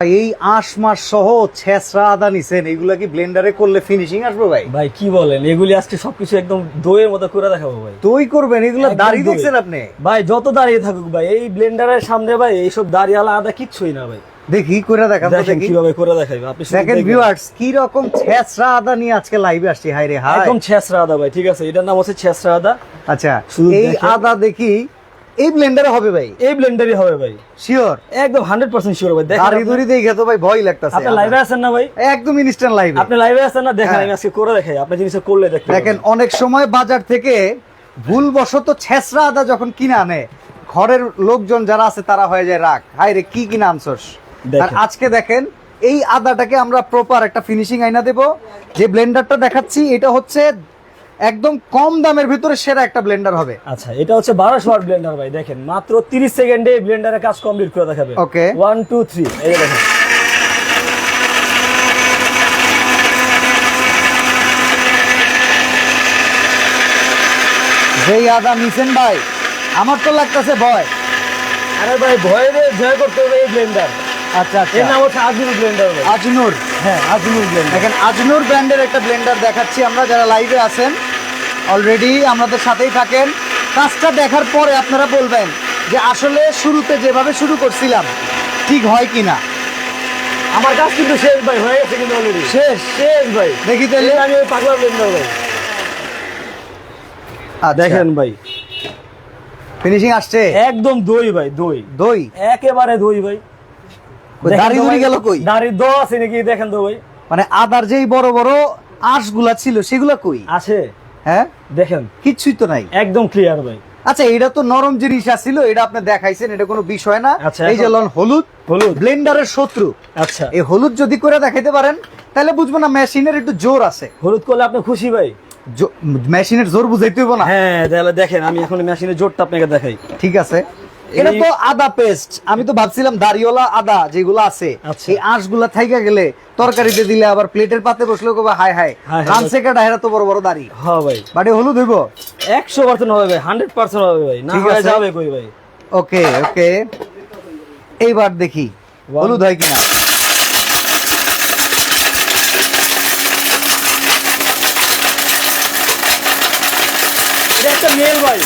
এই আঁশ মাস সহ ছেসরা আদা নিছেন এগুলা কি ব্লেন্ডারে করলে ফিনিশিং আসবে ভাই? ভাই কি বলেন? এগুলি আজকে সবকিছু একদম দইয়ের মতো করে দেখাবো ভাই। দই করবেন এগুলো দই। দেখছেন আপনি? ভাই যত দাঁড়িয়ে থাকুক ভাই এই ব্লেন্ডারের সামনে ভাই এইসব দাঁড়িয়ে আদা কিচ্ছুই না ভাই। দেখি করে দেখেন দেখি। কীভাবে করে দেখাই আপনি দেখেন ভিউয়ার্স কি রকম ছেসরা আদা নিয়ে আজকে লাইভে আসছি হাই রে হাই একদম ছেসরা আদা ভাই ঠিক আছে এটার নাম হচ্ছে ছেসরা আদা। আচ্ছা এই আদা দেখি এই ব্লেন্ডারে হবে ভাই। এই ব্লেন্ডারই হবে ভাই। শিওর একদম হান্ড্রেড পার্সেন্ট শিওর ভাই। দেখেন দাড়ি দুড়ি দেখে তো ভাই ভয় লাগতাছে আপনি লাইভে আছেন না ভাই? একদম ইনস্ট্যান্ট লাইভে আপনি লাইভে আছেন না? দেখেন হ্যাঁ। আমি আজকে করে দেখাই। আপনি জিনিসটা করলে দেখতে দেখেন অনেক সময় বাজার থেকে ভুলবশত ছেসরা আদা যখন কিনে আনে ঘরের লোকজন যারা আছে তারা হয়ে যায় রাগ। হাই রে কি কিনে আনছস? দেখেন। আর আজকে দেখেন এই আদাটাকে আমরা প্রপার একটা ফিনিশিং আইনা দেব। যে ব্লেন্ডারটা দেখাচ্ছি এটা হচ্ছে একদম কম দামের ভিতরে সেরা একটা ব্লেন্ডার হবে। আচ্ছা এটা হচ্ছে বারোশো ওয়াট ব্লেন্ডার ভাই দেখেন মাত্র তিরিশ সেকেন্ডে ব্লেন্ডারের কাজ কমপ্লিট করে দেখাবে। Okay. ওয়ান টু থ্রি এই দেখেন। যেই আদা নিছেন ভাই আমার তো লাগতেছে ভয়। আরে ভাই ভয়ে জয় করতে হবে এই ব্লেন্ডার আচ্ছা আচ্ছা। এর নাম হচ্ছে আজুর ব্লেন্ডার আজনুর হ্যাঁ আজুর ব্লেন্ডার দেখেন আজনুর ব্র্যান্ডের একটা ব্লেন্ডার দেখাচ্ছি আমরা যারা লাইভে আছেন। অলরেডি আমাদের সাথেই থাকেন। কাজটা দেখার পরে আপনারা বলবেন যে আসলে শুরুতে যেভাবে শুরু করছিলাম ঠিক হয় কিনা? আমার কাজ কিন্তু শেষ ভাই হয়ে গেছে কিন্তু অলরেডি শেষ? শেষ ভাই। দেখি তাহলে। আমি ওই পাগলা ব্লেন্ডার ভাই। দেখেন ভাই। ফিনিশিং আসছে? একদম দই ভাই দই। দই? একেবারে দই ভাই। দাড়ি দুড়ি গেল কই? দাড়ি দ আছে নাকি দেখেন তো ভাই। মানে আদার যেই বড় বড় আঁশগুলা ছিল সেগুলা কই? আছে হ্যাঁ? দেখেন। কিছুই তো নাই। একদম ক্লিয়ার ভাই। আচ্ছা এটা তো নরম জিনিস আসছিল এটা আপনি দেখাইছেন এটা কোনো বিষয় না। আচ্ছা, এই যে লন হলুদ। হলুদ। ব্লেন্ডারের শত্রু। আচ্ছা। এই হলুদ যদি করে দেখাইতে পারেন তাহলে বুঝব না মেশিনের একটু জোর আছে। হলুদ করলে আপনি খুশি ভাই। মেশিনের জোর বুঝাইতে হইব না। হ্যাঁ তাহলে দেখেন আমি এখন মেশিনের জোরটা আপনাকে দেখাই। ঠিক আছে। এটা তো আদা পেস্ট আমি তো ভাবছিলাম দাড়িওয়ালা আদা যেগুলো আছে আচ্ছা। এই আঁশগুলা থাইকা গেলে তরকারিতে দিলে আবার প্লেটের পাতে বসলেও কবে হাই হাই। রানছে কাটা হেরা তো বড় বড় দাড়ি। হ্যাঁ ভাই। বাটে হলুদ হইব? একশো পার্সেন্ট হবে ভাই হান্ড্রেড পার্সেন্ট হবে ভাই। না যাবে কই ভাই? ওকে ওকে। এইবার দেখি হলুদ হয় কিনা এটা একটা মেল ভাই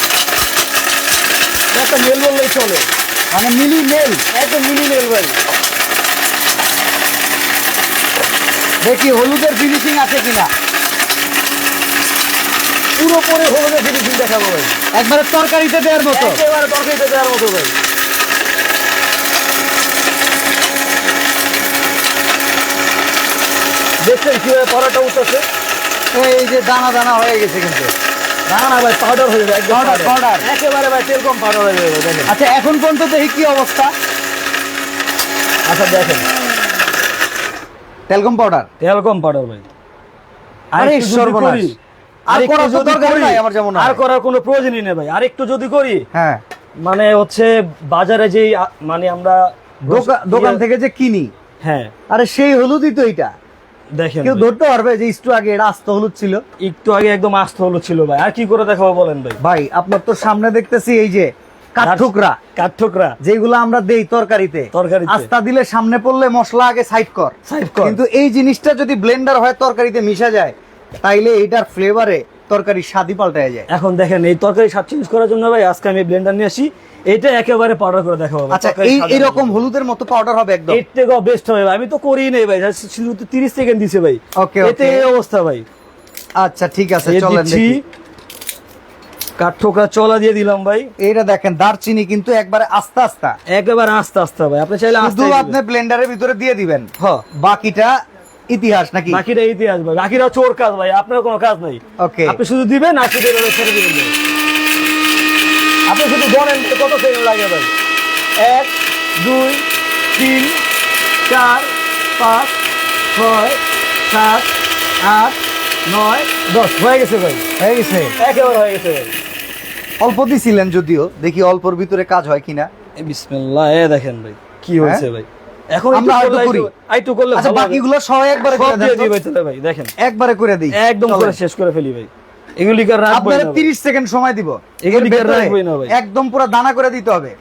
এটা একটা মেল বললেই চলে। মানে মিলি মেল। একদম মিনি মেল ভাই। দেখি হলুদের ফিনিশিং আছে কিনা। পুরো পরে হলুদের ফিনিশিং দেখাবো ভাই। একবারে তরকারিতে দেওয়ার মতো। একেবারে তরকারিতে দেওয়ার মতো ভাই। দেখছেন কীভাবে পরাটা উঠতেছে এই যে দানা দানা হয়ে গেছে কিন্তু। না না ভাই পাউডার হয়ে যাবে একদম Powder, powder। একেবারে ভাই তেল কম পাউডার হয়ে যাবে দেখেন। আচ্ছা এখন পর্যন্ত দেখি কি অবস্থা। আচ্ছা দেখেন। তেলকম পাউডার তেল কম পাউডার ভাই। আরে সর্বনাশ। আর করার তো যদি দরকার করি, নাই আমার যেমন আর করার কোনো প্রয়োজনই নেই ভাই। আর একটু যদি করি হ্যাঁ। মানে হচ্ছে বাজারে যেই মানে আমরা দোকা- দোকান থেকে যে কিনি। হ্যাঁ। আরে সেই হলুদই তো এটা দেখেন কেউ। ধরতে পারবে যে একটু আগে এটা আস্ত হলুদ ছিল। একটু আগে একদম আস্ত হলুদ ছিল ভাই। আর কি করে দেখাবো বলেন ভাই? ভাই আপনার তো সামনে দেখতেছি এই যে কাঠঠুকরা কাঠঠোকরা যেগুলো আমরা দেই তরকারিতে। তরকারিতে। আস্তা দিলে সামনে পড়লে মশলা আগে সাইড কর। সাইড কর। কিন্তু এই জিনিসটা যদি ব্লেন্ডার হয় তরকারিতে মিশা যায় তাইলে এটার ফ্লেভারে তরকারির স্বাদই পাল্টায় যায়। এখন দেখেন এই তরকারি স্বাদ চেঞ্জ করার জন্য ভাই আজকে আমি ব্লেন্ডার নিয়ে আসি। এটা একেবারে পাউডার করে দেখাবো আচ্ছা এই এরকম হলুদের মতো পাউডার হবে একদম। এর থেকেও বেস্ট হবে আমি তো করি নেই ভাই শুধু তো তিরিশ সেকেন্ড দিছে ভাই। Okay, এতে এই অবস্থা ভাই। আচ্ছা ঠিক আছে চলেন দেখি। কাঠঠোকরা চলা দিয়ে দিলাম ভাই। এইটা দেখেন দারচিনি কিন্তু একবারে আস্তে আস্তে। একেবারে আস্তে আস্তে ভাই আপনি চাইলে আস্তে আপনি ব্লেন্ডারের ভিতরে দিয়ে দিবেন। হ্যাঁ। বাকিটা ইতিহাস নাকি? বাকিটা ইতিহাস ভাই বাকিরা চোর কাজ ভাই আপনার কোনো কাজ নাই। ওকে আপনি শুধু দিবেন আর শুধু এভাবে ছেড়ে দিবেন আপনি শুধু বলেন কত সেকেন্ড লাগে ভাই। এক দুই তিন চার পাঁচ ছয় সাত আট নয় দশ। হয়ে গেছে ভাই। হয়ে গেছে। একেবারে হয়ে গেছে। ভাই অল্প দিছিলেন যদিও দেখি অল্পর ভিতরে কাজ হয় কিনা। বিসমিল্লাহ এ দেখেন ভাই কি হয়েছে ভাই। এখন আমরা হয়তো করি। করলে আচ্ছা বাকিগুলো একবারে করে দেন। ভাই দেখেন। একবারে করে দিই। একদম করে শেষ করে ফেলি ভাই। এগুলি কার রাখব আপনারা 30 সেকেন্ড সময় দিব। এগুলি এর কি না ভাই। একদম পুরো দানা করে দিতে হবে।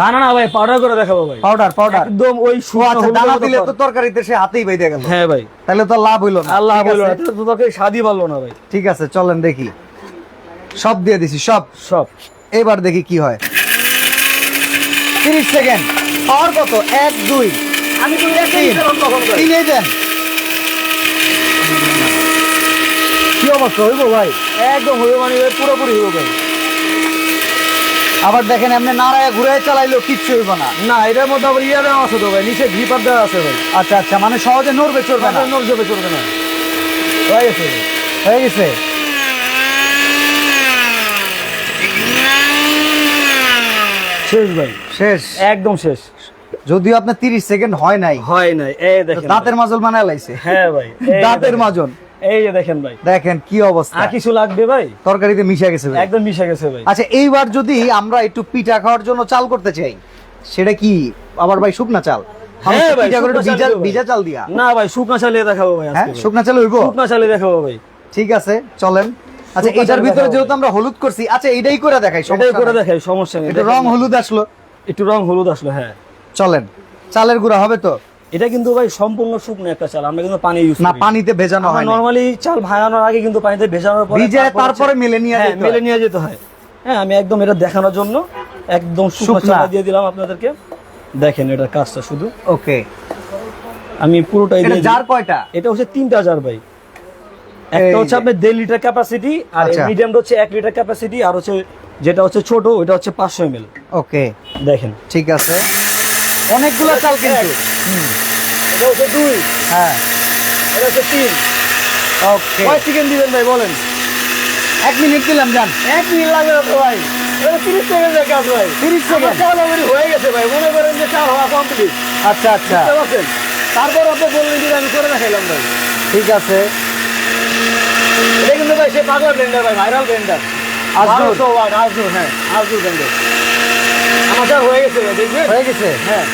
দানা না ভাই পাউডার করে দেখাবো ভাই। পাউডার পাউডার একদম ওই আচ্ছা দানা দিলে তো তরকারিতে সে হাতেই গেল। হ্যাঁ ভাই। তাহলে তো লাভ হইল না। বলল আছে, না তো তোকে স্বাদই পারল না ভাই। ঠিক আছে চলেন দেখি। সব দিয়ে দিছি সব। সব। এবার দেখি কি হয়। তিরিশ সেকেন্ড। পাওয়ার কত? এক দুই আমি তো তিন। দেন। কি অবস্থা? হইবো ভাই? একদম হইবো মানে পুরোপুরি হইবো ভাই। আবার দেখেন এমনি নাড়ায় ঘুরে চালাইলো কিচ্ছু হইব না। না এটার মধ্যে আবার ইয়া দেওয়া আছে তো ভাই নিচে ভিপার দেওয়া আছে ভাই। আচ্ছা আচ্ছা মানে সহজে নড়বে চড়বে না? নখ যাবে চলবে না। হয়ে গেছে। হয়ে গেছে? শেষ ভাই। শেষ? একদম শেষ। যদিও আপনার তিরিশ সেকেন্ড হয় নাই। হয় নাই। এই দেখেন দাঁতের মাজল বানায় লাইছে। হ্যাঁ ভাই দাঁতের। মাজন এই যে দেখেন ভাই। দেখেন কি অবস্থা। আর কিছু লাগবে ভাই? তরকারিতে মিশে গেছে ভাই। একদম মিশে গেছে ভাই। আচ্ছা এইবার যদি আমরা একটু পিঠা খাওয়ার জন্য চাল করতে চাই সেটা কি আবার ভাই শুকনা চাল? একটু ভাই, পিঠা করে একটু ভিজা দিবো ভাই। ভিজা চাল দিয়া? না ভাই শুকনা চালিয়ে দেখাবো ভাই আজকে। ভাই। শুকনা চাল হইব শুকনা চালিয়ে দেখাবো ভাই। ঠিক আছে চলেন। আচ্ছা এটার ভিতরে যেহেতু আমরা হলুদ করছি আচ্ছা এইটাই করে দেখাই এটাই করে দেখাই সমস্যা নেই। রং হলুদ আসলো। একটু রং হলুদ আসলো হ্যাঁ। চলেন। চালের গুঁড়া হবে তো? এটা কিন্তু ভাই সম্পূর্ণ শুকনো একটা চাল আমরা কিন্তু পানি ইউজ না পানিতে ভেজানো হয় নরমালি চাল ভাঙানোর আগে কিন্তু পানিতে ভেজানোর পরে ভিজে তারপরে মেলে নিয়ে হ্যাঁ, যেতে মেলে। নিয়ে যেতে হয়। হ্যাঁ আমি একদম এটা দেখানোর জন্য একদম শুকনো চাল দিয়ে দিলাম আপনাদেরকে। দেখেন এটার কাজটা শুধু। ওকে। আমি পুরোটাই এটা জার কয়টা? এটা হচ্ছে তিনটা জার ভাই। একটা হচ্ছে। আপনার দেড় লিটার ক্যাপাসিটি আর আচ্ছা। মিডিয়ামটা হচ্ছে এক লিটার ক্যাপাসিটি আর হচ্ছে যেটা হচ্ছে ছোট ওটা হচ্ছে পাঁচশো এম ওকে। দেখেন। ঠিক আছে। অনেকগুলো চাল কিন্তু। এটা হচ্ছে দুই। হ্যাঁ। এটা হচ্ছে তিন। ওকে কয় চিকেন দিবেন ভাই বলেন? এক মিনিট দিলাম জান এক মিনিট লাগবে না তো ভাই। এটা তিরিশ সেকেন্ডের কাজ ভাই। 30 আমার সেকেন্ড চাল already হয়ে গেছে ভাই। মনে করেন যে চাল হওয়া কমপ্লিট আচ্ছা আচ্ছা। বুঝতে তারপর আপনি বললেন যে আমি করে দেখাইলাম ভাই। ঠিক আছে। এটা কিন্তু ভাই সে পাগলা ব্লেন্ডার ভাই ভাইরাল ব্লেন্ডার হ্যাঁ ব্লেন্ডার হয়ে গেছে ভাই হয়ে গেছে? হ্যাঁ।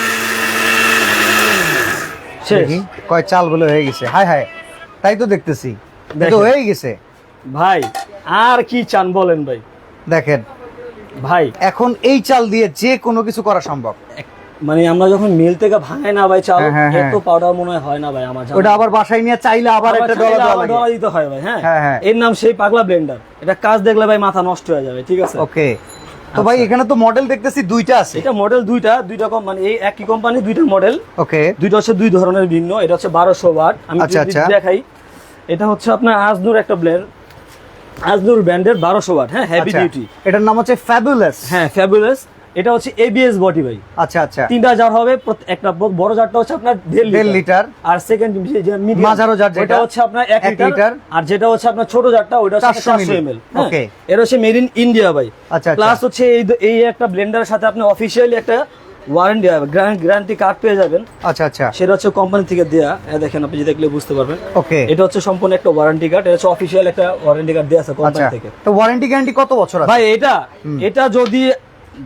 শেষ। কয় চাল বলে হয়ে গেছে। হাই হাই তাই তো দেখতেছি। কিন্তু হয়ে গেছে। ভাই আর কি চান বলেন ভাই? দেখেন। ভাই। এখন এই চাল দিয়ে যে কোনো কিছু করা সম্ভব। মানে আমরা যখন মিল থেকে ভাঙাই না ভাই চাল হ্যাঁ, হ্যাঁ, হ্যাঁ। এত পাউডার মনে হয় না ভাই আমার ওটা আবার বাসায় নিয়ে চাইলে আবার একটা ডলা ডলা দিতে ভাই হ্যাঁ, হ্যাঁ। এর নাম সেই পাগলা ব্লেন্ডার এটা কাজ দেখলে ভাই মাথা নষ্ট হয়ে যাবে ঠিক আছে? ওকে তো ভাই এখানে তো মডেল দেখতেছি দুইটা আছে। এটা মডেল দুইটা দুইটা কম মানে এই একই কোম্পানি দুইটা মডেল ওকে দুইটা হচ্ছে দুই ধরনের ভিন্ন এটা হচ্ছে বারোশো ওয়াট আমি আচ্ছা, আচ্ছা। দেখাই এটা হচ্ছে আপনার আজনুর একটা ব্লেন্ড আজনুর ব্র্যান্ডের বারোশো ওয়াট হ্যাঁ হেভি আচ্ছা। ডিউটি এটার নাম হচ্ছে ফ্যাবুলাস হ্যাঁ ফ্যাবুলাস এটা হচ্ছে এবিএস বডি ভাই। আচ্ছা আচ্ছা। তিনটা জার হবে একটা বড় জারটা হচ্ছে আপনার দেড় লিটার আর সেকেন্ড মাঝারো জার যেটা, হচ্ছে আপনার এক লিটার। আর যেটা হচ্ছে আপনার ছোট জারটা ওটা হচ্ছে 400 চারশো এমএল Okay. এটা হচ্ছে মেড ইন ইন্ডিয়া ভাই। আচ্ছা, আচ্ছা। প্লাস হচ্ছে এই এই একটা ব্লেন্ডারের সাথে আপনি অফিসিয়ালি একটা ওয়ারেন্টি গ্যারান্টি কার্ড পেয়ে যাবেন। আচ্ছা আচ্ছা। সেটা হচ্ছে কোম্পানি থেকে দেয়া। দেখেন আপনি যদি দেখলে বুঝতে পারবেন। ওকে এটা হচ্ছে সম্পূর্ণ একটা ওয়ারেন্টি কার্ড এটা হচ্ছে অফিসিয়াল একটা ওয়ারেন্টি কার্ড দেয়া আছে কোম্পানি আচ্ছা। থেকে। তো ওয়ারেন্টি গ্যারান্টি কত বছর আছে? ভাই এটা এটা যদি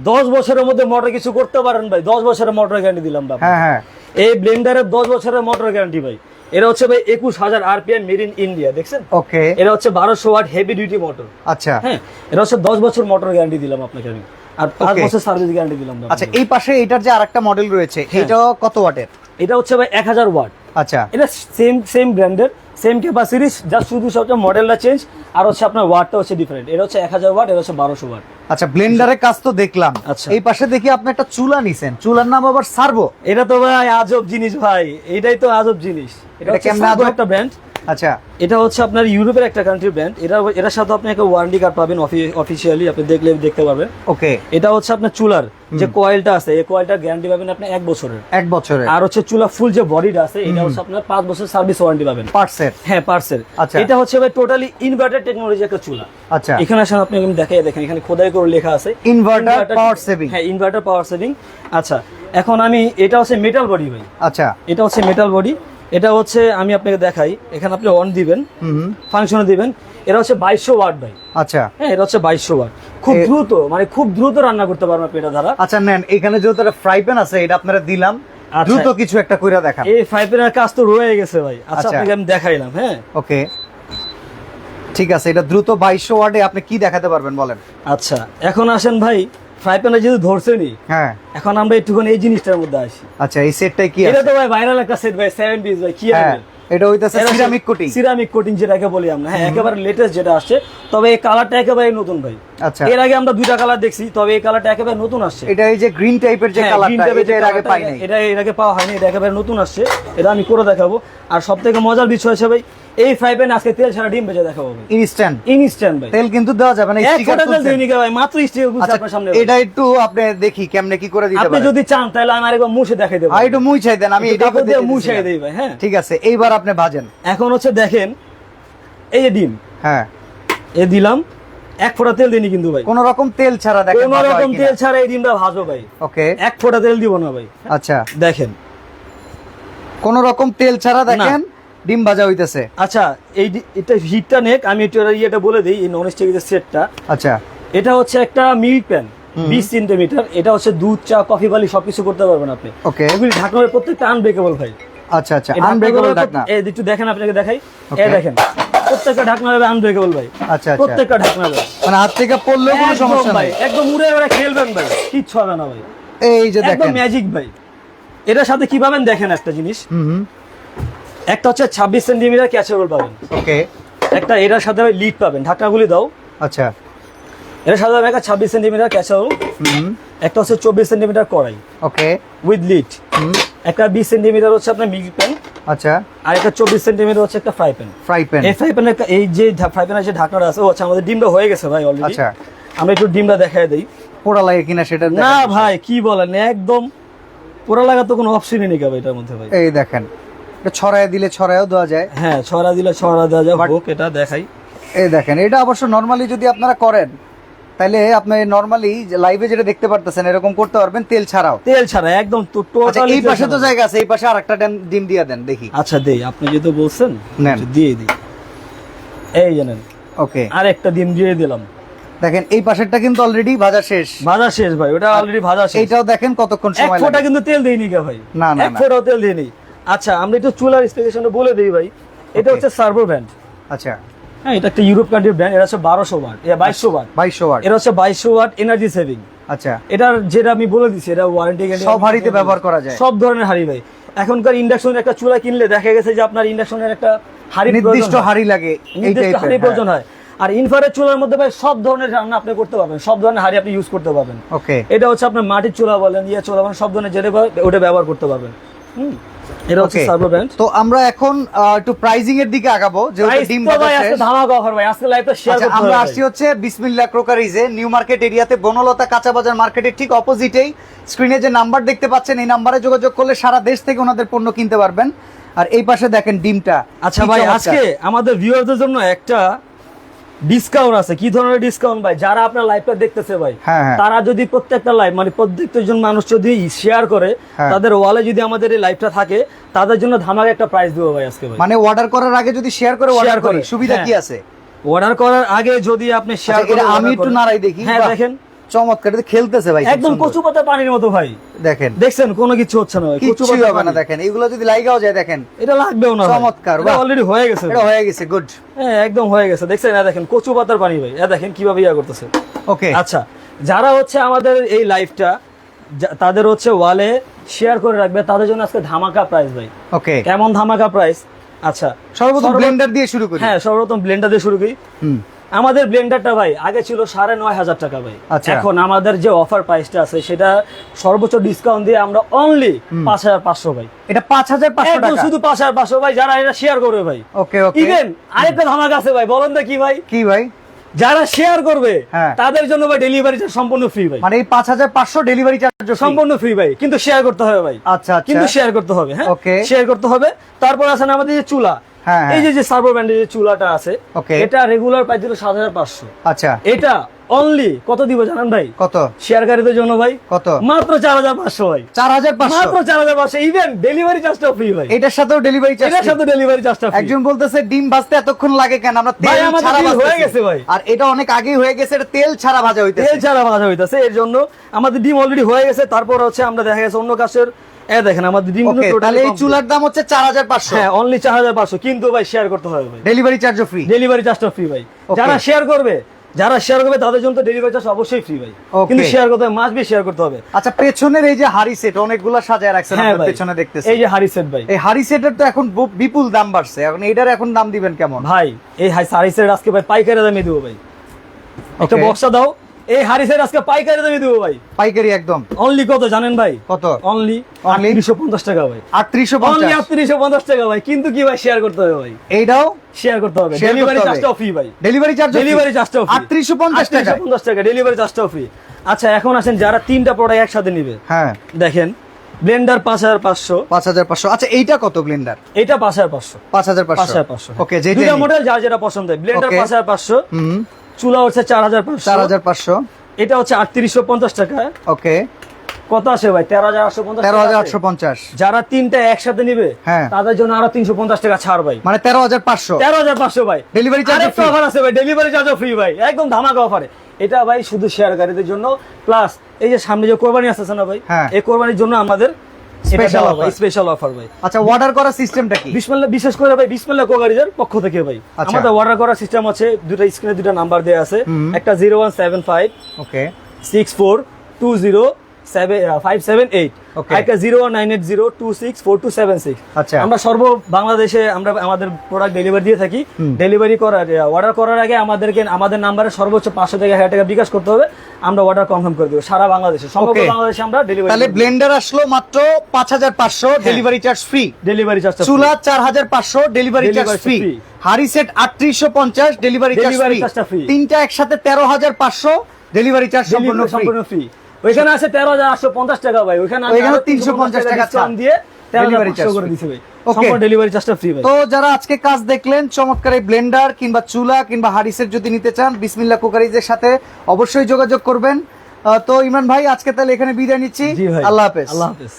দশ বছরের মধ্যে মোটর কিছু করতে পারেন ভাই দশ বছরের মোটর গ্যারান্টি দিলাম ভাই হ্যাঁ হ্যাঁ। এই ব্লেন্ডারের দশ বছরের মোটর গ্যারান্টি ভাই। এটা হচ্ছে ভাই একুশ হাজার আরপিএম মেড ইন ইন্ডিয়া দেখছেন? ওকে এটা হচ্ছে বারোশো ওয়াট হেভি ডিউটি মোটর আচ্ছা। হ্যাঁ এটা হচ্ছে দশ বছর মোটর গ্যারান্টি দিলাম আপনাকে আমি। আর পাঁচ বছর সার্ভিস গ্যারান্টি দিলাম আচ্ছা এই পাশে এটার যে আরেকটা মডেল রয়েছে হ্যাঁ। এটা কত ওয়াটের এটা হচ্ছে ভাই এক হাজার ওয়াট আচ্ছা। এটা সেম সেম ব্র্যান্ডের সেম ক্যাপাসিটি জাস্ট শুধু সবচেয়ে মডেলটা চেঞ্জ আর হচ্ছে আপনার ওয়াটটা হচ্ছে ডিফারেন্ট এটা হচ্ছে এক হাজার ওয়াট এটা হচ্ছে বারোশো ওয়াট আচ্ছা ব্লেন্ডারের কাজ তো দেখলাম। আচ্ছা। এই পাশে দেখি আপনি একটা চুলা নিছেন। চুলার নাম আবার সার্ভো এটা তো ভাই আজব জিনিস ভাই। এটাই তো আজব জিনিস। এটা হচ্ছে আজব? একটা ব্র্যান্ড আচ্ছা। এটা হচ্ছে আপনার ইউরোপের একটা কান্ট্রি ব্র্যান্ড এটা এটার সাথে আপনি একটা ওয়ারেন্টি কার্ড পাবেন অফিসিয়ালি আপনি দেখলে দেখতে পারবেন। ওকে। এটা হচ্ছে আপনার চুলার। যে কয়েলটা আছে এই কয়েলটার গ্যারান্টি পাবেন আপনি এক বছরের। এক বছরের। আর হচ্ছে চুলা ফুল যে বডিটা আছে এটা হচ্ছে আপনার পাঁচ বছর সার্ভিস ওয়ারেন্টি পাবেন। পার্টসের হ্যাঁ পার্সেল আচ্ছা। এটা হচ্ছে ভাই টোটালি ইনভার্টার টেকনোলজি একটা চুলা। আচ্ছা। এখানে আসেন আপনি আমি দেখাই দেখেন এখানে খোদাই করে লেখা আছে। ইনভার্টার পাওয়ার সেভিং হ্যাঁ ইনভার্টার পাওয়ার সেভিং আচ্ছা এখন আমি এটা হচ্ছে মেটাল বডি ভাই। আচ্ছা। এটা হচ্ছে মেটাল বডি এটা হচ্ছে আমি আপনাকে দেখাই। এখানে আপনি অন দিবেন ফাংশনে দিবেন। এটা হচ্ছে বাইশশো ওয়াট ভাই। আচ্ছা। হ্যাঁ এটা হচ্ছে বাইশশো ওয়াট খুব দ্রুত মানে খুব দ্রুত রান্না করতে পারবেন আপনি এটা দ্বারা। আচ্ছা নেন এখানে যেহেতু একটা ফ্রাই প্যান আছে এটা আপনারা দিলাম। আচ্ছা। দ্রুত কিছু একটা কইরা দেখান। এই ফাইভের কাজ তো রয়ে গেছে ভাই। আচ্ছা আচ্ছা। আপনাকে আমি দেখাইলাম হ্যাঁ। ওকে। ঠিক আছে এটা দ্রুত বাইশশো ওয়ার্ডে আপনি কি দেখাতে পারবেন বলেন? আচ্ছা এখন আসেন ভাই ফ্রাই প্যানটা যেহেতু ধরছেনি হ্যাঁ। এখন আমরা একটুখানি এই জিনিসটার মধ্যে আসি। আচ্ছা এই সেটটাই কি এটা তো ভাই ভাইরাল একটা সেট ভাই সেভেন পিস ভাই কি হ্যাঁ এটা হইতাছে সিরামিক কোটিং সিরামিক কোটিং যেটাকে বলি আমরা হ্যাঁ একেবারে লেটেস্ট যেটা আসছে তবে এই কালারটা একেবারে নতুন ভাই। আচ্ছা। এর আগে আমরা দুইটা কালার দেখছি তবে এই কালারটা একেবারে নতুন আসছে। এটা এই যে গ্রিন টাইপের যে হ্যাঁ, কালারটা এটা এর আগে পাই নাই। এটা এর আগে পাওয়া হয়নি এটা একেবারে নতুন আসছে এটা আমি করে দেখাবো। আর সব থেকে মজার বিষয় হচ্ছে ভাই এই ফ্রাই প্যান আজকে তেল ছাড়া ডিম ভেজে দেখাবো ইনস্ট্যান্ট ইনস্ট্যান্ট ভাই। তেল কিন্তু দেওয়া যাবে না স্টিকার ফোঁটা তেল দিইনি ভাই মাত্র স্টিকার আচ্ছা আপনার সামনে এটা একটু আপনি দেখি কেমনে কি করে দিতে আপনি যদি চান তাহলে আমি আরেকবার মুছে দেখাই দেবো। আর একটু মুছাই দেন আমি এটা দিয়ে মুছাই দেই ভাই হ্যাঁ। ঠিক আছে এইবার আপনি ভাজেন। এখন হচ্ছে দেখেন এই যে ডিম। হ্যাঁ। এ দিলাম এক ফোঁটা তেল দিইনি কিন্তু ভাই। কোন রকম তেল ছাড়া দেখেন কোন রকম তেল ছাড়া এই ডিমটা ভাজো ভাই। ওকে। এক ফোঁটা তেল দিব না ভাই। আচ্ছা। দেখেন। কোন রকম তেল ছাড়া দেখেন। ডিম ভাজা হইতেছে। আচ্ছা এই এটা হিটটা নেক আমি একটু ইয়েটা বলে দিই এই নন স্টিকের সেটটা। আচ্ছা। এটা হচ্ছে একটা মিল্ক প্যান বিশ সেন্টিমিটার। এটা হচ্ছে দুধ চা কফি বালি সবকিছু করতে পারবেন আপনি। ওকে। এগুলি ঢাকনার প্রত্যেকটা আনব্রেকেবল ভাই। আচ্ছা আচ্ছা আনব্রেকেবল ঢাকনা। এই একটু দেখেন আপনাকে দেখাই. এই দেখেন প্রত্যেকটা ঢাকনা হবে আনব্রেকেবল ভাই। আচ্ছা আচ্ছা। প্রত্যেকটা ঢাকনা হবে। মানে হাত থেকে পড়লেও কোনো একদম সমস্যা ভাই নাই। একদম উড়ে এবারে খেলবেন ভাই কিচ্ছু হবে না ভাই। এই যে একদম দেখেন। ম্যাজিক ভাই। এটার সাথে কি পাবেন দেখেন একটা জিনিস? হুম। একটা হচ্ছে ছাব্বিশ সেন্টিমিটার ক্যাচেবল পাবেন। ওকে একটা এটার সাথে লিড পাবেন ঢাকনাগুলি দাও। আচ্ছা। এটার সাথে একটা ছাব্বিশ সেন্টিমিটার হুম। একটা হচ্ছে চব্বিশ সেন্টিমিটার কড়াই ওকে উইথ লিড একটা বিশ সেন্টিমিটার হচ্ছে আপনার মিল্ক প্যান আচ্ছা। আর একটা চব্বিশ সেন্টিমিটার হচ্ছে একটা ফ্রাই প্যান ফ্রাই প্যান এই ফ্রাই প্যানের এই যে ফ্রাই প্যানের যে ঢাকনাটা আছে ও আচ্ছা আমাদের ডিমটা হয়ে গেছে ভাই অলরেডি আচ্ছা। আমরা একটু ডিমটা দেখাই দিই। পোড়া লাগে কিনা সেটা না ভাই কি বলেন একদম পোড়া লাগা তো কোনো অপশনই নেই ভাই এটার মধ্যে ভাই? এই দেখেন এটা ছড়ায় দিলে ছড়ায়ও দেওয়া যায়। হ্যাঁ ছড়া দিলে ছড়া দেওয়া যায়। হোক এটা দেখাই। এই দেখেন এটা অবশ্য নর্মালি যদি আপনারা করেন তাহলে আপনি নর্মালি লাইভে যেটা দেখতে পারতেছেন এরকম করতে পারবেন তেল ছাড়াও। তেল ছাড়া একদম তো আচ্ছা টোটালি এই পাশে তো জায়গা আছে এই পাশে আরেকটা ডিম- দিয়ে দেন দেখি। আচ্ছা দেই আপনি যেহেতু বলছেন নেন। দিয়ে দিই। এই জানেন ওকে আর একটা ডিম দিয়ে দিলাম। দেখেন এই পাশেরটা কিন্তু অলরেডি ভাজা শেষ। ভাজা শেষ ভাই ওটা অলরেডি ভাজা শেষ। এইটাও দেখেন কতক্ষণ এক সময় ফোঁটা লাগে। কিন্তু তেল দেইনি কে ভাই। না, না, এক। ফোঁটাও তেল দেইনি। আচ্ছা আমরা একটু চুলার স্পেসিফিকেশনটা বলে দিই ভাই। এটা হচ্ছে সার্ভো ব্র্যান্ড আচ্ছা। হ্যাঁ এটা একটা ইউরোপ কান্ট্রির ব্র্যান্ড এটা হচ্ছে বারোশো ওয়াট এটা বাইশশো ওয়াট বাইশশো ওয়াট এটা হচ্ছে বাইশশো ওয়াট এনার্জি সেভিং আচ্ছা। এটার যেটা আমি বলে দিচ্ছি এটা ওয়ারেন্টি সব হাঁড়িতে ব্যবহার করা যায়। সব ধরনের হাঁড়ি ভাই। এখনকার ইন্ডাকশনের একটা চুলা কিনলে দেখা গেছে যে আপনার ইন্ডাকশনের একটা হাঁড়ি নির্দিষ্ট হাড়ি লাগে নির্দিষ্ট হাঁড়ি প্রয়োজন হয়। আর ইনফ্রারেড চুলার মধ্যে ভাই সব ধরনের রান্না আপনি করতে পারবেন সব ধরনের হাঁড়ি আপনি ইউজ করতে পারবেন। ওকে এটা হচ্ছে আপনার মাটির চুলা বলেন ইয়ে চুলা বলেন সব ধরনের যেটা ওটা ব্যবহার করতে পারবেন। হুম? এটা হচ্ছে সার্ভো ব্র্যান্ড তো আমরা এখন একটু প্রাইজিং এর দিকে আগাবো যেহেতু ডিম ভাই আজকে ধামাকা অফার ভাই আজকে লাইভটা শেয়ার আচ্ছা করতে আমরা আসছি হচ্ছে ক্রোকারিজে নিউ মার্কেট এরিয়াতে বনলতা কাঁচা বাজার মার্কেটের ঠিক অপোজিটেই স্ক্রিনে যে নাম্বার দেখতে পাচ্ছেন এই নাম্বারে যোগাযোগ করলে সারা দেশ থেকে ওনাদের পণ্য কিনতে পারবেন। আর এই পাশে দেখেন ডিমটা। আচ্ছা ভাই আজকে আমাদের ভিউয়ারদের জন্য একটা ডিসকাউন্ট আছে। কি ধরনের ডিসকাউন্ট ভাই? যারা আপনার লাইভটা দেখতেছে ভাই হ্যাঁ, হ্যাঁ। তারা যদি প্রত্যেকটা লাইভ মানে প্রত্যেকটা জন মানুষ যদি শেয়ার করে হ্যাঁ। তাদের ওয়ালে যদি আমাদের এই লাইভটা থাকে তাদের জন্য ধামাকা একটা প্রাইস দেবো ভাই আজকে ভাই। মানে অর্ডার করার আগে যদি শেয়ার করে অর্ডার করে, সুবিধা। কি আছে? অর্ডার করার আগে যদি আপনি শেয়ার করে আমি একটু নাড়াই দেখি হ্যাঁ দেখেন। চমৎকার এটা খেলতেছে ভাই একদম কচু পাতা পানির মতো ভাই। দেখেন। দেখছেন কোনো কিছু হচ্ছে না ভাই কচু কিচ্ছুই পাতা হবে না দেখেন। এগুলো যদি লাইগাও যায় দেখেন। এটা লাগবেও না চমৎকার, বাহ। অলরেডি হয়ে গেছে। এটা হয়ে গেছে গুড হ্যাঁ একদম হয়ে গেছে। দেখছেন না দেখেন কচু পাতার পানি ভাই। এ দেখেন কীভাবে ইয়া করতেছে। ওকে আচ্ছা যারা হচ্ছে আমাদের এই লাইভটা তাদের হচ্ছে ওয়ালে শেয়ার করে রাখবে। তাদের জন্য আজকে ধামাকা প্রাইস ভাই। ওকে কেমন ধামাকা প্রাইস আচ্ছা সর্বপ্রথম সর্ব- ব্লেন্ডার দিয়ে শুরু করি। হ্যাঁ সর্বপ্রথম ব্লেন্ডার দিয়ে শুরু করি। হুম। আমাদের ব্লেন্ডারটা ভাই আগে ছিল সাড়ে নয় হাজার টাকা ভাই। আচ্ছা। এখন আমাদের যে অফার প্রাইসটা আছে সেটা সর্বোচ্চ ডিসকাউন্ট দিয়ে আমরা অনলি পাঁচ হাজার পাঁচশো ভাই। এটা পাঁচ হাজার পাঁচশো টাকা? শুধু পাঁচ হাজার পাঁচশো ভাই যারা এটা শেয়ার করবে ভাই। ওকে ওকে। ইভেন আরেকটা ধামাকা আছে ভাই বলেন কি ভাই? কি ভাই? যারা শেয়ার করবে হ্যাঁ। তাদের জন্য ভাই ডেলিভারি চার্জ সম্পূর্ণ ফ্রি ভাই। মানে এই পাঁচ হাজার পাঁচশো ডেলিভারি চার্জ সম্পূর্ণ ফ্রি ভাই কিন্তু শেয়ার করতে হবে ভাই। আচ্ছা আচ্ছা। কিন্তু শেয়ার করতে হবে হ্যাঁ. শেয়ার করতে হবে। তারপর আছেন আমাদের যে চুলা। এই যে যে সার্ভো ব্র্যান্ডের যে চুলাটা আছে এটা রেগুলার প্রাইস ছিল সাত হাজার পাঁচশো। আচ্ছা। এটা অনলি কত দিব জানেন ভাই? কত? শেয়ারকারীদের জন্য ভাই। কত? মাত্র চার হাজার পাঁচশো ভাই। চার হাজার পাঁচশো? মাত্র চার হাজার পাঁচশো। ইভেন ডেলিভারি চার্জটা ফ্রি ভাই। এটার সাথেও ডেলিভারি চার্জ এটার সাথে ডেলিভারি চার্জটা একজন বলতেছে ডিম ভাজতে এতক্ষণ লাগে কেন? আমরা তেল ছাড়া হয়ে গেছে ভাই। আর এটা অনেক আগেই হয়ে গেছে এটা তেল ছাড়া ভাজা হইতেছে। তেল ছাড়া ভাজা হইতেছে। এর জন্য আমাদের ডিম অলরেডি হয়ে গেছে। তারপর হচ্ছে আমরা দেখা গেছে অন্য কাছের এ দেখেন আমাদের তাহলে এই চুলার দাম হচ্ছে চার হাজার পাঁচশো। হ্যাঁ অনলি চার হাজার পাঁচশো। কিন্তু ভাই শেয়ার করতে হবে ভাই। ডেলিভারি চার্জও ফ্রি ডেলিভারি চার্জটা ফ্রি ভাই। যারা শেয়ার করবে যারা শেয়ার করবে তাদের জন্য তো ডেলিভারি চার্জ অবশ্যই ফ্রি ভাই। কিন্তু শেয়ার করতে হবে মাস্ট বি শেয়ার করতে হবে। আচ্ছা পেছনের এই যে হাড়ি সেট অনেকগুলা সাজায় রাখছেন হ্যাঁ আপনার পেছনে দেখতেছি। এই যে হারি সেট ভাই। এই হাড়ি সেটের তো এখন বিপুল দাম বাড়ছে। এখন এটার এখন দাম দিবেন কেমন? ভাই এই হাই হারি সেট আজকে ভাই পাইকারি দামে দেবো ভাই। একটা. বক্সটা দাও। এই হারি সেট আজকে পাইকারি দামে দেবো ভাই। পাইকারি একদম। অনলি কত জানেন ভাই? কত? অনলি? আটত্রিশশো পঞ্চাশ টাকা ভাই। আটত্রিশশো অনলি আটত্রিশশো পঞ্চাশ টাকা ভাই। কিন্তু কি ভাই শেয়ার করতে হবে ভাই? এইটাও শেয়ার করতে হবে। ডেলিভারি হবে। চার্জটাও ফ্রি ভাই। ডেলিভারি চার্জ ডেলিভারি চার্জটাও ফ্রি আটত্রিশশো পঞ্চাশ টাকা। পঞ্চাশ টাকা। ডেলিভারি চার্জটাও ফ্রি আচ্ছা এখন আসেন যারা তিনটা প্রোডাক্ট একসাথে নিবে। হ্যাঁ। দেখেন ব্লেন্ডার পাঁচ হাজার পাঁচশো। পাঁচ হাজার পাঁচশো। আচ্ছা এইটা কত ব্লেন্ডার এটা পাঁচ হাজার পাঁচশো। পাঁচ হাজার পাঁচ পাঁচশো হাজার পাঁচশো। ওকে যেটা মডেল যার যেটা পছন্দ হয়। ব্লেন্ডার পাঁচ হাজার পাঁচশো। চুলা হচ্ছে চার হাজার পাঁচশো। চার হাজার পাঁচশো। এটা হচ্ছে আটত্রিশশো পঞ্চাশ টাকা। ওকে। কত আসে ভাই? তেরো হাজার আটশো পঞ্চাশ তেরো হাজার আটশো পঞ্চাশ। যারা তিনটা একসাথে নিবে হ্যাঁ। তাদের জন্য আরও তিনশো পঞ্চাশ টাকা ছাড় ভাই। মানে তেরো হাজার পাঁচশো। তেরো হাজার পাঁচশো ভাই। আরেকটা free? অফার আছে ভাই ডেলিভারি চার্জও ফ্রি ভাই। একদম ধামাকা অফারে এটা ভাই শুধু শেয়ারকারীদের জন্য। প্লাস এই যে সামনে যে কোরবানি আসতেছে না ভাই হ্যাঁ। এই কোরবানির জন্য আমাদের Special অফার স্পেশাল অফার ভাই। আচ্ছা অর্ডার করার সিস্টেমটা কি? বিসমিল্লাহ বিশেষ করে ভাই বিসমিল্লাহ কোগারিজার পক্ষ থেকে ভাই। আচ্ছা। আমাদের অর্ডার করার সিস্টেম আছে দুটো স্ক্রিনে দুটো নাম্বার দেওয়া আছে। একটা zero one seven five okay six four two zero six আচ্ছা। আমরা সর্ব বাংলাদেশে আমরা আমাদের প্রোডাক্ট ডেলিভারি দিয়ে থাকি। ডেলিভারি করার অর্ডার করার আগে আমাদেরকে আমাদের নাম্বারে সর্বোচ্চ পাঁচশো থেকে হাজার টাকা বিকাশ করতে হবে। আমরা অর্ডার কনফার্ম করে দেবো সারা বাংলাদেশে। সমগ্র বাংলাদেশে আমরা তাহলে ব্লেন্ডার আসলো মাত্র পাঁচ হাজার পাঁচশো। Delivery charge free delivery charge চুলা চার হাজার পাঁচশো ডেলিভারি চার্জ ফ্রি। হাড়ি সেট আটত্রিশশো পঞ্চাশ ডেলিভারি চার্জ ফ্রি। তিনটা একসাথে তেরো হাজার পাঁচশো ডেলিভারি চার্জ সম্পূর্ণ ফ্রি ওইখানে আছে তেরো হাজার আটশো পঞ্চাশ টাকা ভাই ওইখানে তিনশো পঞ্চাশ টাকা দিয়ে তো যারা আজকে কাজ দেখলেন চমৎকার এই ব্লেন্ডার কিংবা চুলা কিংবা হারিসের যদি নিতে চান বিসমিল্লা কুকারিজের সাথে অবশ্যই যোগাযোগ করবেন। তো ইমরান ভাই আজকে তাহলে এখানে বিদায় নিচ্ছি। আল্লাহ হাফেজ। আল্লাহ হাফেজ।